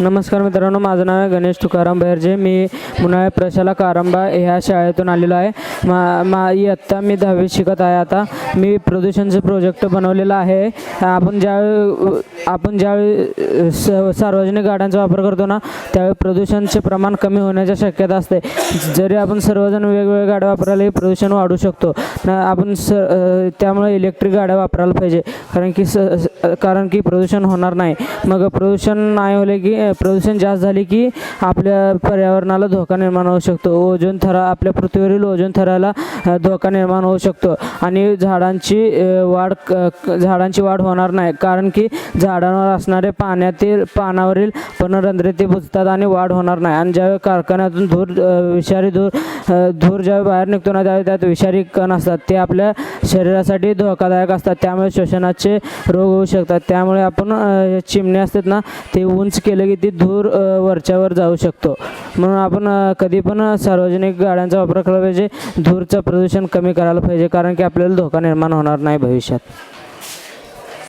नमस्कार मित्रांनो माझं नाव आहे गणेश तुकाराम बहिर्जे. मी मुनाळे प्रशाला कारंबा ह्या शाळेतून आलेलो आहे. मा मा इयत्ता मी दहावी शिकत आहे आता. मी प्रदूषणचं प्रोजेक्ट बनवलेलं आहे. आपण ज्यावेळी आपण ज्यावेळी स सार्वजनिक गाड्यांचा वापर करतो ना त्यावेळी प्रदूषणचे प्रमाण कमी होण्याची शक्यता असते. जरी आपण सर्वजण वेगवेगळ्या गाड्या वापरायला प्रदूषण वाढू शकतो. आपण स त्यामुळे इलेक्ट्रिक गाड्या वापरायला पाहिजे. कारण की स- कारण की प्रदूषण होणार नाही. मग प्रदूषण नाही होले की प्रदूषण जास्त झाले की आपल्या पर्यावरणाला धोका निर्माण होऊ शकतो. ओझोन थरा आपल्या पृथ्वीवरील ओझोन थराला धोका निर्माण होऊ शकतो. आणि झाडांची वाढ क- झाडांची वाढ होणार नाही. कारण की झाडांवर असणारे पाण्यातील पानावरील पनरंध्रे ते बुजतात आणि वाढ होणार नाही. आणि ज्यावेळी कारखान्यातून धूर विषारी धूर धूर ज्यावेळी बाहेर निघतो ना त्यावेळी त्यात विषारी कण असतात. ते आपल्या शरीरासाठी धोकादायक असतात. त्यामुळे श्वसनाचे रोग होऊ शकतात. त्यामुळे आपण अ, चिमणे असतात ना ते उंच केलं की ती धूर वरच्यावर जाऊ शकतो. म्हणून आपण कधी पण सार्वजनिक गाड्यांचा वापर केला पाहिजे. धूरचं प्रदूषण कमी करायला पाहिजे कारण की आपल्याला धोका निर्माण होणार नाही भविष्यात.